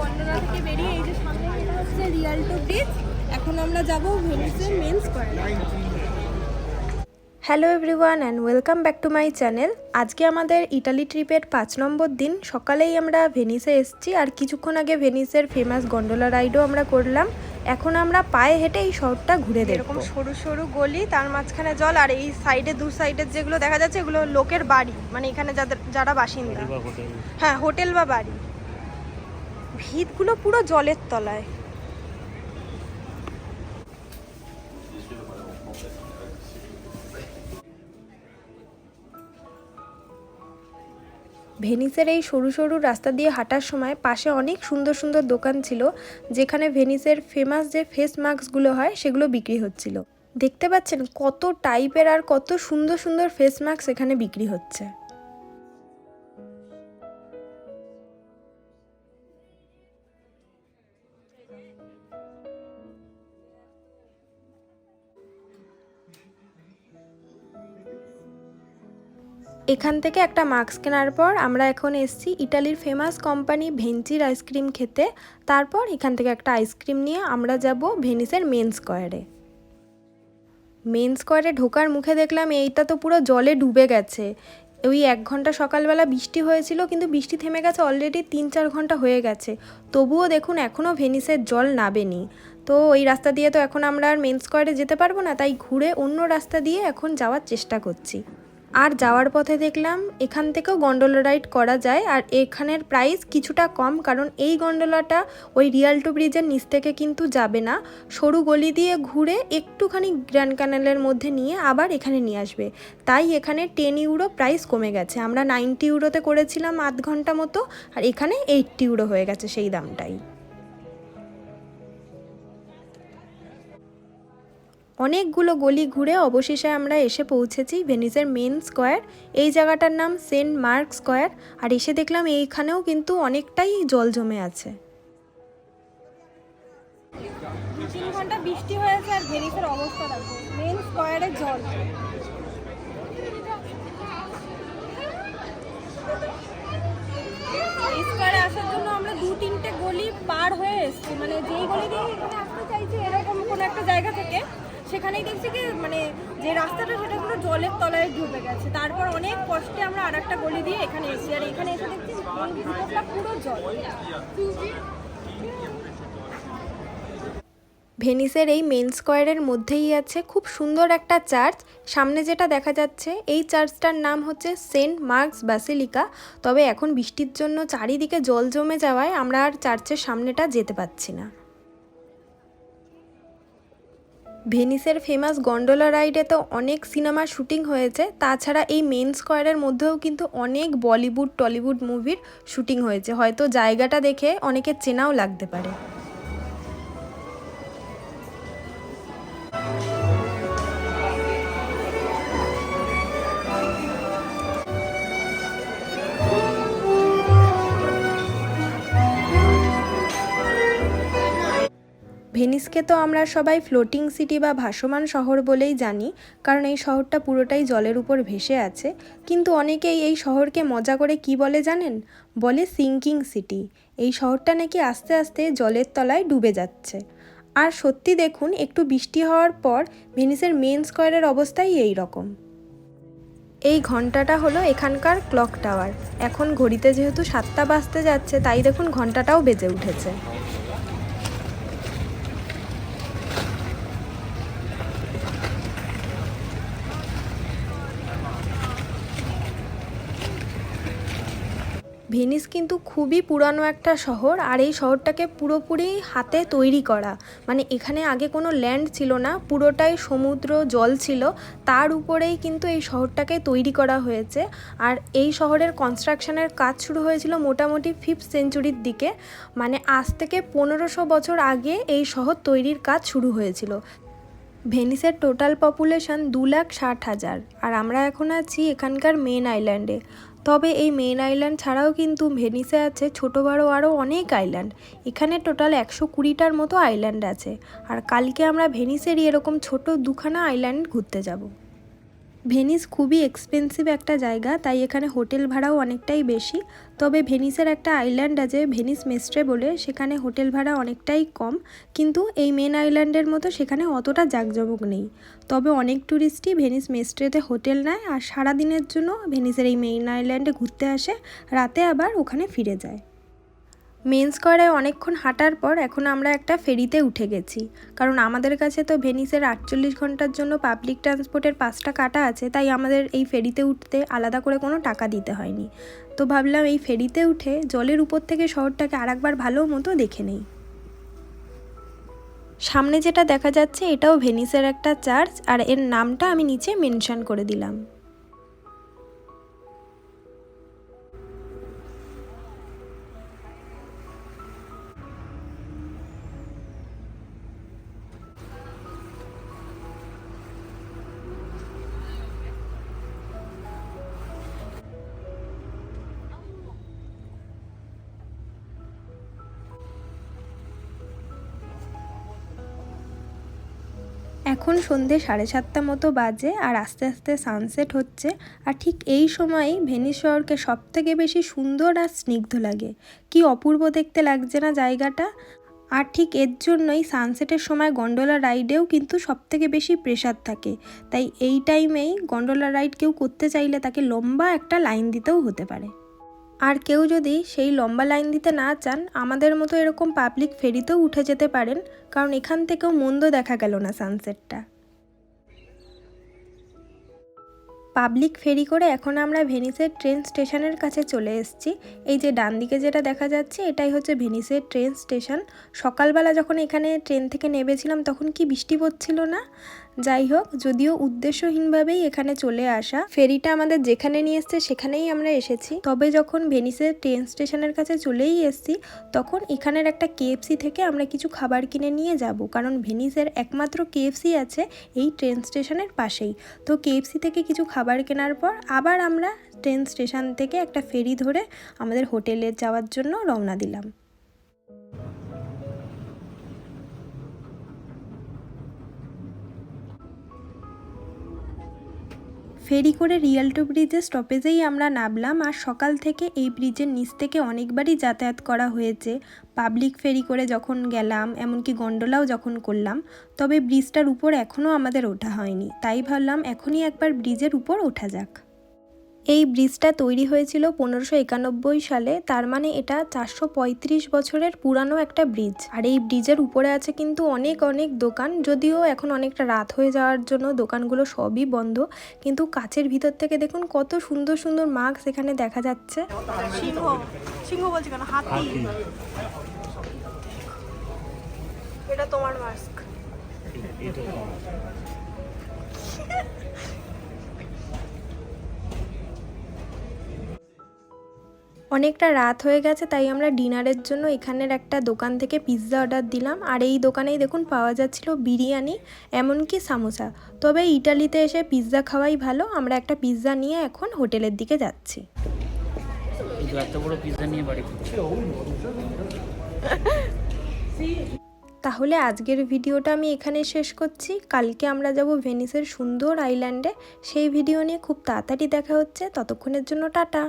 Gondola থেকে বেরিয়ে এই যে সামনে এটা হচ্ছে রিয়ালটো ব্রিজ এখন আমরা যাব ভেনিসের main square hello everyone and welcome back to my channel আজকে আমাদের ইটালি ট্রিপের পাঁচ নম্বর দিন। সকালেই আমরা ভেনিসে এসেছি আর কিছুক্ষণ আগে ভেনিসের ফেমাস গন্ডোলা রাইডও আমরা করলাম। এখন আমরা পায়ে হেঁটে এই শহরটা ঘুরে দেখব। এরকম সরু সরু গলি তার মাঝখানে জল আর এই সাইডে দু সাইডের যেগুলো দেখা যাচ্ছে এগুলো লোকের বাড়ি। মানে এখানে যাদের যারা বাসিন্দা। হ্যাঁ হোটেল বা বাড়ি। ভিতগুলো পুরো জলের তলায়। ভেনিসের এই সরু সরু রাস্তা দিয়ে হাঁটার সময় পাশে অনেক সুন্দর সুন্দর দোকান ছিল, যেখানে ভেনিসের ফেমাস যে ফেস মাস্কগুলো হয়, সেগুলো বিক্রি হচ্ছিল। দেখতে পাচ্ছেন কত টাইপের আর কত সুন্দর সুন্দর ফেস মাস্ক এখানে বিক্রি হচ্ছে। এখান থেকে একটা মাস্ক কেনার পর আমরা এখন এসেছি ইটালির ফেমাস কোম্পানি ভেঞ্চির আইসক্রিম খেতে। তারপর এখান থেকে একটা আইসক্রিম নিয়ে আমরা যাব ভেনিসের মেন স্কোয়ারে মেন স্কোয়ারে ঢোকার মুখে দেখলাম এইটা তো পুরো জলে ডুবে গেছে। ওই এক ঘণ্টা সকালবেলা বৃষ্টি হয়েছিল, কিন্তু বৃষ্টি থেমে গেছে অলরেডি তিন চার ঘণ্টা হয়ে গেছে। তবুও দেখুন এখনও ভেনিসের জল নাবেনি তো ওই রাস্তা দিয়ে তো এখন আমরা আর মেন স্কোয়ারে যেতে পারব না, তাই ঘুরে অন্য রাস্তা দিয়ে এখন যাওয়ার চেষ্টা করছি। আর যাওয়ার পথে দেখলাম এখান থেকেও গন্ডোলা রাইড করা যায় আর এখানের প্রাইস কিছুটা কম কারণ এই গন্ডোলাটা ওই রিয়ালটো ব্রিজের নিচ থেকে কিন্তু যাবে না। সরু গলি দিয়ে ঘুরে একটুখানি গ্র্যান্ড ক্যানেলের মধ্যে নিয়ে আবার এখানে নিয়ে আসবে। তাই এখানে টেন ইউরো প্রাইস কমে গেছে। আমরা নাইনটি ইউরোতে করেছিলাম আধ ঘণ্টা মতো আর এখানে এইটটি ইউরো হয়ে গেছে সেই দামটাই। অনেকগুলো গলি ঘুরে অবশেষে আমরা এসে পৌঁছেছি ভেনিসের মেন স্কোয়ার। এই জায়গাটার নাম সেন্ট মার্ক স্কোয়ার। আর এসে দেখলাম এইখানেও কিন্তু অনেকটাই জল জমে আছে। আসার জন্য আমরা দু তিনটে গলি পার হয়ে মানে যেই গলি দিয়ে আসতে চাইছি, এরকম কোনো একটা জায়গা থেকে সেখানেই দেখছি কি মানে যে রাস্তাটা, সেটা পুরো জলের তলায় ডুবে গেছে। তারপর অনেক কষ্টে আমরা আর একটা গলি দিয়ে এখানে এসেছি। আর এখানে এসে দেখছি পুরো জল। ভেনিসের এই মেন স্কোয়ারের মধ্যেই আছে খুব সুন্দর একটা চার্চ। সামনে যেটা দেখা যাচ্ছে, এই চার্চটার নাম হচ্ছে সেন্ট মার্কস ব্যাসিলিকা তবে এখন বৃষ্টির জন্য চারিদিকে জল জমে যাওয়ায় আমরা আর চার্চের সামনেটা যেতে পারছি না। ভেনিসের ফেমাস গন্ডোলা রাইডে তো অনেক সিনেমার শুটিং হয়েছে, তাছাড়া এই মেন স্কোয়ারের মধ্যেও কিন্তু অনেক বলিউড, টলিউড মুভির শুটিং হয়েছে। হয়তো জায়গাটা দেখে অনেকে চেনাও লাগতে পারে। ভেনিসকে তো আমরা সবাই ফ্লোটিং সিটি বা ভাসমান শহর বলেই জানি, কারণ এই শহরটা পুরোটাই জলের উপর ভেসে আছে। কিন্তু অনেকেই এই শহরকে মজা করে কি বলে জানেন? বলে সিঙ্কিং সিটি। এই শহরটা নাকি আস্তে আস্তে জলের তলায় ডুবে যাচ্ছে। আর সত্যি দেখুন, একটু বৃষ্টি হওয়ার পর ভেনিসের মেন স্কোয়ারের অবস্থাই এই রকম। এই ঘন্টাটা হলো এখানকার ক্লক টাওয়ার। এখন ঘড়িতে যেহেতু সাতটা বাজতে যাচ্ছে, তাই দেখুন ঘন্টাটাও বেজে উঠেছে। ভেনিস কিন্তু খুবই পুরানো একটা শহর, আর এই শহরটাকে পুরোপুরি হাতে তৈরি করা। মানে এখানে আগে কোনো ল্যান্ড ছিল না, পুরোটাই সমুদ্র, জল ছিল। তার উপরেই কিন্তু এই শহরটাকে তৈরি করা হয়েছে। আর এই শহরের কনস্ট্রাকশনের কাজ শুরু হয়েছিল মোটামুটি ফিফথ সেঞ্চুরির দিকে। মানে আজ থেকে পনেরোশো বছর আগে এই শহর তৈরির কাজ শুরু হয়েছিল। ভেনিসের টোটাল পপুলেশন দু লাখ ষাট হাজার, আর আমরা এখন আছি এখানকার মেন আইল্যান্ডে। তবে এই মেন আইল্যান্ড ছাড়াও কিন্তু ভেনিসে আছে ছোটো বড়ো আরও অনেক আইল্যান্ড। এখানে টোটাল একশো কুড়িটার মতো আইল্যান্ড আছে, আর কালকে আমরা ভেনিসেরই এরকম ছোট দুখানা আইল্যান্ড ঘুরতে যাব। ভেনিস খুবই এক্সপেন্সিভ একটা জায়গা, তাই এখানে হোটেল ভাড়াও অনেকটাই বেশি। তবে ভেনিসের একটা আইল্যান্ড আছে, ভেনিস মেস্ট্রে বলে, সেখানে হোটেল ভাড়া অনেকটাই কম, কিন্তু এই মেন আইল্যান্ডের মতো সেখানে অতটা জাঁকজমক নেই। তবে অনেক ট্যুরিস্টই ভেনিস মেস্ট্রেতে হোটেল নেয়, আর সারা দিনের জন্য ভেনিসের এই মেইন আইল্যান্ডে ঘুরতে আসে, রাতে আবার ওখানে ফিরে যায়। মেন স্কোয়ারে অনেকক্ষণ হাঁটার পর এখন আমরা একটা ফেরিতে উঠে গেছি। কারণ আমাদের কাছে তো ভেনিসের আটচল্লিশ ঘণ্টার জন্য পাবলিক ট্রান্সপোর্টের পাঁচটা কাটা আছে, তাই আমাদের এই ফেরিতে উঠতে আলাদা করে কোনো টাকা দিতে হয়নি। তো ভাবলাম এই ফেরিতে উঠে জলের উপর থেকে শহরটাকে আরেকবার ভালো মতো দেখে নেই। সামনে যেটা দেখা যাচ্ছে, এটাও ভেনিসের একটা চার্চ, আর এর নামটা আমি নিচে মেনশন করে দিলাম। এখন সন্ধে সাড়ে সাতটা মতো বাজে আর আস্তে আস্তে সানসেট হচ্ছে। আর ঠিক এই সময়ই ভেনিস শহরকে সব থেকে বেশি সুন্দর আর স্নিগ্ধ লাগে। কি অপূর্ব দেখতে লাগছে না জায়গাটা? আর ঠিক এর জন্যই সানসেটের সময় গন্ডোলা রাইডেও কিন্তু সব থেকে বেশি প্রেশার থাকে। তাই এই টাইমেই গন্ডোলা রাইড কেউ করতে চাইলে তাকে লম্বা একটা লাইন দিতেও হতে পারে। আর কেউ যদি সেই লম্বা লাইন দিতে না চান, আমাদের মতো এরকম পাবলিক ফেরিতেও উঠে যেতে পারেন, কারণ এখান থেকেও মন্দ দেখা গেল না সানসেটটা পাবলিক ফেরি করে এখন আমরা ভেনিসের ট্রেন স্টেশনের কাছে চলে এসেছি। এই যে ডান দিকে যেটা দেখা যাচ্ছে, এটাই হচ্ছে ভেনিসের ট্রেন স্টেশন সকালবেলা যখন এখানে ট্রেন থেকে নেমেছিলাম, তখন কি বৃষ্টি পড়ছিল না? যাই হোক যদিও উদ্দেশ্যহীনভাবেই এখানে চলে আসা, ফেরিটা আমাদের যেখানে নিয়ে এসছে সেখানেই আমরা এসেছি। তবে যখন ভেনিসের ট্রেন স্টেশনের কাছে চলেই এসেছি, তখন এখানের একটা কেএফসি থেকে আমরা কিছু খাবার কিনে নিয়ে যাব, কারণ ভেনিসের একমাত্র কেএফসি আছে এই ট্রেন স্টেশনের পাশেই। তো কেএফসি থেকে কিছু খাবার কেনার পর আবার আমরা ট্রেন স্টেশন থেকে একটা ফেরি ধরে আমাদের হোটেলে যাওয়ার জন্য রওনা দিলাম। ফেরি করে রিয়ালটো ব্রিজের স্টপেজেই আমরা নামলাম আর সকাল থেকে এই ব্রিজের নিচ থেকে অনেকবারই যাতায়াত করা হয়েছে। পাবলিক ফেরি করে যখন গেলাম, এমনকি গন্ডোলাও যখন করলাম, তবে ব্রিজটার উপর এখনও আমাদের ওঠা হয়নি। তাই ভাবলাম এখনই একবার ব্রিজের উপর ওঠা যাক। এই ব্রিজটা তৈরি হয়েছিল পনেরোশো একানব্বই সালে। তার মানে এটা চারশো পঁয়ত্রিশ বছরের পুরানো একটা ব্রিজ। আর এই ব্রিজের উপরে আছে কিন্তু অনেক অনেক দোকান। যদিও এখন অনেকটা রাত হয়ে যাওয়ার জন্য দোকানগুলো সবই বন্ধ। কিন্তু কাছের ভিতর থেকে দেখুন কত সুন্দর সুন্দর মাস্ক এখানে দেখা যাচ্ছে। সিংহ সিংহ বলছি কেন? হাতি। এটা তোমার মাস্ক অনেকটা রাত হয়ে গেছে তাই আমরা ডিনারের জন্য এখানের একটা দোকান থেকে পিৎজা অর্ডার দিলাম। আর এই দোকানেই দেখুন পাওয়া যাচ্ছিল বিরিয়ানি এমনকি সামোসা। তবে ইটালিতে এসে পিৎজা খাওয়াই ভালো আমরা একটা পিৎজা নিয়ে এখন হোটেলের দিকে যাচ্ছি। এত বড় পিৎজা নিয়ে বাড়ি তাহলে আজকের ভিডিওটা আমি এখানে শেষ করছি। কালকে আমরা যাব ভেনিসের সুন্দর আইল্যান্ডে সেই ভিডিও নিয়ে খুব তাড়াতাড়ি দেখা হচ্ছে। ততক্ষণের জন্য টাটা।